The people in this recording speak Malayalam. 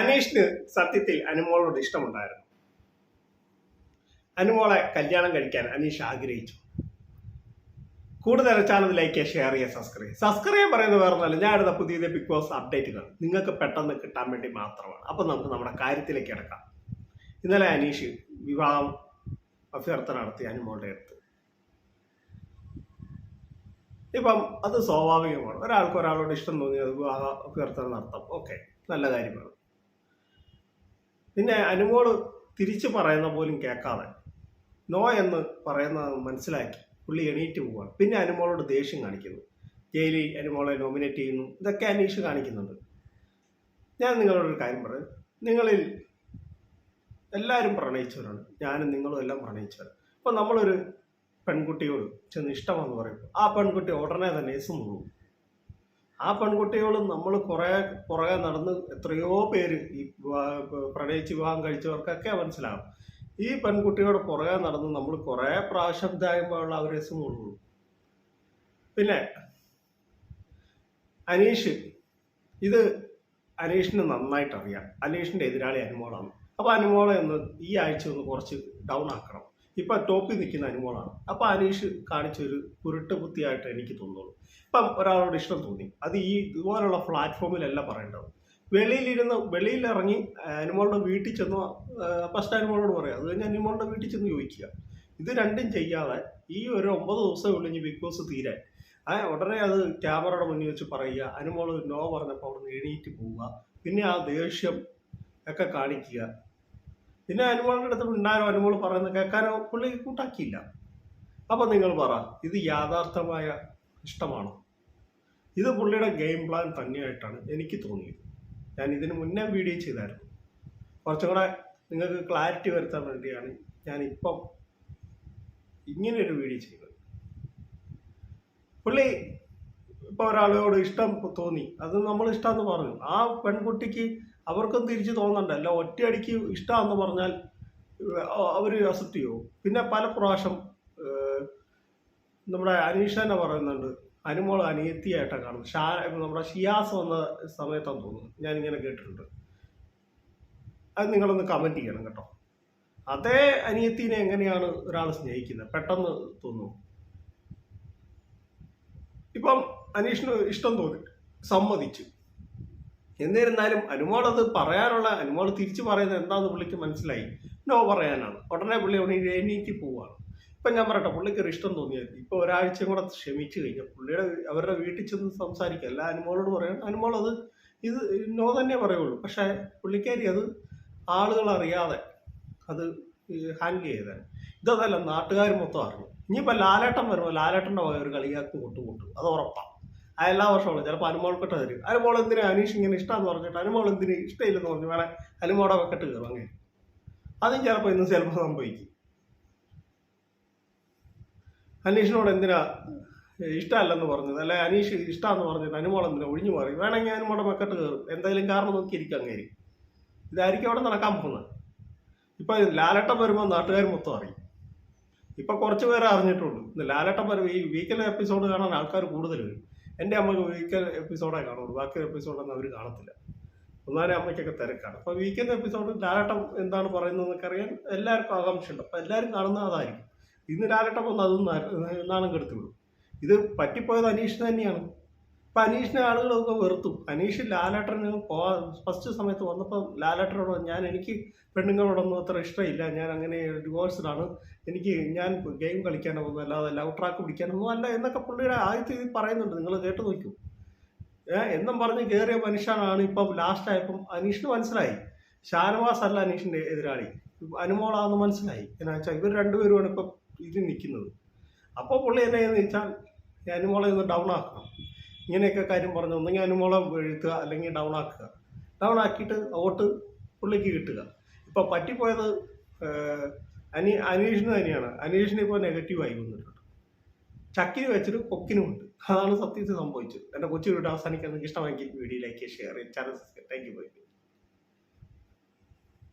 അനീഷിന് സത്യത്തിൽ അനുമോളോട് ഇഷ്ടമുണ്ടായിരുന്നു. അനുമോളെ കല്യാണം കഴിക്കാൻ അനീഷ് ആഗ്രഹിച്ചു. കൂടുതൽ ചാനൽ ലൈക്ക് ഷെയർ ചെയ്യുക സബ്സ്ക്രൈബ് സബ്സ്ക്രൈബ് പറയുന്നത് വേറെ ഒന്നല്ല ഞാൻ എടുത്ത പുതിയ ബിഗ് ബോസ് അപ്ഡേറ്റുകൾ നിങ്ങൾക്ക് പെട്ടെന്ന് കിട്ടാൻ വേണ്ടി മാത്രമാണ്. അപ്പം നമുക്ക് നമ്മുടെ കാര്യത്തിലേക്ക് കിടക്കാം. ഇന്നലെ അനീഷ് വിവാഹം അഭ്യർത്ഥന നടത്തി അനുമോളുടെ അടുത്ത്. ഇപ്പം അത് സ്വാഭാവികമാണ്. ഒരാൾക്ക് ഒരാളോട് ഇഷ്ടം തോന്നി അത് വിവാഹ അഭ്യർത്ഥന നടത്താം. ഓക്കെ. നല്ല കാര്യമാണ്. പിന്നെ അനുമോൾ തിരിച്ചു പറയുന്ന പോലും കേൾക്കാതെ നോ എന്ന് പറയുന്നത് മനസ്സിലാക്കി പുള്ളി എണീറ്റ് പോവാണ്. പിന്നെ അനുമോളോട് ദേഷ്യം കാണിക്കുന്നു. ജയിലിൽ അനുമോളെ നോമിനേറ്റ് ചെയ്യുന്നു. ഇതൊക്കെ അനീഷ് കാണിക്കുന്നുണ്ട്. ഞാൻ നിങ്ങളോടൊരു കാര്യം പറയും. നിങ്ങളിൽ എല്ലാവരും പ്രണയിച്ചവരാണ്. ഞാനും നിങ്ങളും എല്ലാം പ്രണയിച്ചവരാണ്. അപ്പോൾ നമ്മളൊരു പെൺകുട്ടിയോട് ചെന്ന് ഇഷ്ടമാണെന്ന് പറയുമ്പോൾ ആ പെൺകുട്ടി ഉടനെ തന്നെ മുഴുവൻ ആ പെൺകുട്ടികളും നമ്മൾ കുറേ പുറകെ നടന്ന് എത്രയോ പേര് ഈ പ്രണയിച്ച് വിവാഹം കഴിച്ചവർക്കൊക്കെ മനസ്സിലാവും. ഈ പെൺകുട്ടിയോട് പുറകെ നടന്ന് നമ്മൾ കുറേ പ്രാവശ്യം ഇതാകുമ്പോഴുള്ള അവർ എസ് മുഴുവൻ പിന്നെ അനീഷ്. ഇത് അനീഷിന് നന്നായിട്ട് അറിയാം അനീഷിന്റെ എതിരാളി അനുമോളാണ്. അപ്പൊ അനുമോളെ ഒന്ന് ഈ ആഴ്ച ഒന്ന് കുറച്ച് ഡൗൺ ആക്കണം. ഇപ്പൊ ടോപ്പിൽ നിൽക്കുന്ന അനുമോളാണ്. അപ്പൊ അനീഷ് കാണിച്ചൊരു ഒരു കുരുട്ട് ബുദ്ധിയായിട്ട് എനിക്ക് തോന്നുള്ളൂ ഇപ്പം ഒരാളോട് ഇഷ്ടം തോന്നി. അത് ഈ ഇതുപോലുള്ള പ്ലാറ്റ്ഫോമിലല്ല പറയേണ്ടത്. വെളിയിലിരുന്ന് വെളിയിലിറങ്ങി അനുമോളുടെ വീട്ടിൽ ചെന്ന് ഫസ്റ്റ് അനുമോളോട് പറയാം. അത് കഴിഞ്ഞ് അനുമോളുടെ വീട്ടിൽ ചെന്ന് ചോദിക്കുക. ഇത് രണ്ടും ചെയ്യാതെ ഈ ഒരു ഒമ്പത് ദിവസം ഉള്ളിഞ്ഞ് ബിഗ് ബോസ് തീരാൻ. ആ ഉടനെ അത് ക്യാമറയുടെ മുന്നിൽ വെച്ച് പറയുക. അനുമോൾ നോ പറഞ്ഞപ്പോൾ അവിടെ നിന്ന് എണീറ്റ് പോവുക. പിന്നെ ആ ദേഷ്യം ഒക്കെ കാണിക്കുക. പിന്നെ അനുമോളുടെ അടുത്ത് മിണ്ടാനോ അനുമോൾ പറയുന്നത് കേൾക്കാനോ പുള്ളി കൂട്ടാക്കിയില്ല. അപ്പം നിങ്ങൾ പറ ഇത് യാഥാർത്ഥമായ ഇഷ്ടമാണോ? ഇത് പുള്ളിയുടെ ഗെയിം പ്ലാൻ തന്നെയായിട്ടാണ് എനിക്ക് തോന്നിയത്. ഞാൻ ഇതിന് മുന്നേ വീഡിയോ ചെയ്തായിരുന്നു. കുറച്ചും കൂടെ നിങ്ങൾക്ക് ക്ലാരിറ്റി വരുത്താൻ വേണ്ടിയാണ് ഞാൻ ഇപ്പം ഇങ്ങനെയൊരു വീഡിയോ ചെയ്തത്. പുള്ളി ഇപ്പൊ ഒരാളോട് ഇഷ്ടം തോന്നി. അത് നമ്മൾ ഇഷ്ടം എന്ന് പറഞ്ഞു. ആ പെൺകുട്ടിക്ക് അവർക്കും തിരിച്ച് തോന്നണ്ട. അല്ല ഒറ്റയടിക്ക് ഇഷ്ടമെന്ന് പറഞ്ഞാൽ അവർ അക്സെപ്റ്റ് ചെയ്യുമോ പിന്നെ പല പ്രാവശ്യം നമ്മുടെ അനീഷ തന്നെ പറയുന്നുണ്ട് അനുമോൾ അനിയത്തിയായിട്ടാണ് കാണുന്നത്. ഷാ നമ്മുടെ ഷിയാസ് വന്ന സമയത്താണ് തോന്നുന്നു. ഞാനിങ്ങനെ കേട്ടിട്ടുണ്ട്. അത് നിങ്ങളൊന്ന് കമന്റ് ചെയ്യണം കേട്ടോ. അതേ അനിയത്തിനെ എങ്ങനെയാണ് ഒരാൾ സ്നേഹിക്കുന്നത്? പെട്ടെന്ന് തോന്നുന്നു. ഇപ്പം അനീഷിന് ഇഷ്ടം തോന്നി. സമ്മതിച്ചു. എന്നിരുന്നാലും അനുമോൾ അത് പറയാനുള്ള അനുമോൾ തിരിച്ചു പറയുന്നത് എന്താണെന്ന് പുള്ളിക്ക് മനസ്സിലായി. നോ പറയാനാണ്. ഉടനെ പുള്ളി അവിടെ എണീറ്റ് പോവാണ്. ഇപ്പം ഞാൻ പറയട്ടെ പുള്ളിക്ക് ഒരു ഇഷ്ടം തോന്നിയത്. ഇപ്പോൾ ഒരാഴ്ചയും കൂടെ ക്ഷമിച്ചു കഴിഞ്ഞാൽ പുള്ളിയുടെ അവരുടെ വീട്ടിൽ ചെന്ന് സംസാരിക്കുക അല്ല അനുമോളോട് പറയണം അനുമോൾ അത് ഇത് നോ തന്നെ പറയുള്ളൂ. പക്ഷേ പുള്ളിക്കാരി അത് ആളുകൾ അറിയാതെ അത് ഹാൻഡിൽ ചെയ്താൽ ഇതല്ല നാട്ടുകാർ മൊത്തം അറിഞ്ഞു. ഇനിയിപ്പോൾ ലാലേട്ടൻ വരുമ്പോൾ ലാലേട്ടന്റെ വക ഒരു കളിയാക്കും കൊട്ടുകൊട്ടു അത് ഉറപ്പാണ്. ആ എല്ലാ വർഷവും ചിലപ്പോൾ അനുമോൾക്കിട്ട് തരും. അനുമോൾ എന്തിനാ അനീഷ് ഇങ്ങനെ ഇഷ്ടമെന്ന് പറഞ്ഞിട്ട് അനുമോൾ എന്തിന് ഇഷ്ടമില്ലെന്ന് പറഞ്ഞു വേണേ അനുമോടെ വെക്കട്ട് കയറും അങ്ങനെ അതും ചിലപ്പോൾ ഇന്ന് ചിലപ്പോൾ സംഭവിക്കും. അനീഷിനോട് എന്തിനാ ഇഷ്ടമല്ലെന്ന് പറഞ്ഞത്? അല്ലെ അനീഷ് ഇഷ്ടമെന്ന് പറഞ്ഞിട്ട് അനുമോൾ എന്തിനാ ഒഴിഞ്ഞു മാറി? വേണമെങ്കിൽ അനുമോടെ വെക്കട്ട് കയറും. എന്തെങ്കിലും കാരണം നോക്കിയിരിക്കും അങ്ങനെ ഇതായിരിക്കും അവിടെ നടക്കാൻ പോകുന്നത്. ഇപ്പൊ ലാലട്ടം വരുമ്പോൾ നാട്ടുകാർ മൊത്തം അറിയും. ഇപ്പൊ കുറച്ച് പേരെ അറിഞ്ഞിട്ടുള്ളൂ. ലാലട്ടം വരുമ്പോൾ ഈ വീക്കെൻഡ് എപ്പിസോഡ് കാണാൻ ആൾക്കാർ കൂടുതൽ വരും. എന്റെ അമ്മയ്ക്ക് വീക്കെൻഡ് എപ്പിസോഡേ കാണുള്ളൂ. ബാക്കി എപ്പിസോഡൊന്നും അവർ കാണത്തില്ല. ഒന്നാമത്തെ അമ്മയ്ക്കൊക്കെ തിരക്കാണ്. അപ്പോൾ വീക്കെൻഡ് എപ്പിസോഡ് ലാലട്ടം എന്താണ് പറയുന്നതെന്നൊക്കെ അറിയാൻ എല്ലാവർക്കും ആകാംക്ഷയുണ്ട് അപ്പോൾ എല്ലാവരും കാണുന്ന അതായിരിക്കും. ഇന്ന് ലാലട്ടം വന്ന് അതും നാണം കെടുത്തി വിടും. ഇത് പറ്റിപ്പോയത് അനീഷ് തന്നെയാണ്. ഇപ്പം അനീഷിനെ ആളുകളൊക്കെ വെറുത്തു. അനീഷ് ലാലേട്ടന് പോവാ ഫസ്റ്റ് സമയത്ത് വന്നപ്പോൾ ലാലേട്ടനോട് ഞാൻ എനിക്ക് പെണ്ണുങ്ങളോടൊന്നും അത്ര ഇഷ്ടമില്ല. ഞാൻ അങ്ങനെ ഡിവോഴ്സ്ഡാണ് എനിക്ക് ഞാൻ ഗെയിം കളിക്കാനൊന്നും അല്ലാതെ ലവ് ട്രാക്ക് പിടിക്കാനൊന്നും അല്ല എന്നൊക്കെ പുള്ളിയുടെ ആദ്യത്തെ ഇത് പറയുന്നുണ്ട്. നിങ്ങൾ കേട്ട് നോക്കൂ. എന്നും പറഞ്ഞ് കയറിയ മനുഷ്യനാണ് ഇപ്പം ലാസ്റ്റ് ആയപ്പം അനീഷിന് മനസ്സിലായി. ഷാനവാസ് അല്ല അനീഷിന്റെ എതിരാളി. അനുമോളാന്ന് മനസ്സിലായി. എന്നാ വെച്ചാൽ ഇവർ രണ്ടുപേരുമാണ് ഇപ്പം ഇതിൽ നിൽക്കുന്നത്. അപ്പോൾ പുള്ളി എന്നെ എന്ന് വെച്ചാൽ അനുമോളെ ഒന്ന് ഡൗൺ ആക്കണം. ഇങ്ങനെയൊക്കെ കാര്യം പറഞ്ഞു ഒന്നെങ്കിൽ അനുമോളം വീഴ്ത്തുക അല്ലെങ്കിൽ ഡൗൺ ആക്കുക. ഡൗൺ ആക്കിയിട്ട് വോട്ട് പുള്ളിക്ക് കിട്ടുക. ഇപ്പോൾ പറ്റിപ്പോയത് അനി അനീഷിന് തന്നെയാണ്. അനീഷിന് ഇപ്പോൾ നെഗറ്റീവായി വന്നിട്ടുണ്ട്. ചക്കിന് വെച്ചിട്ട് കൊക്കിനുമുണ്ട്. അതാണ് സത്യത്തിൽ സംഭവിച്ചത്. എന്റെ കൊച്ചു വീട് അവസാനിക്കാൻ ഇഷ്ടമാക്കി video like share channel thank you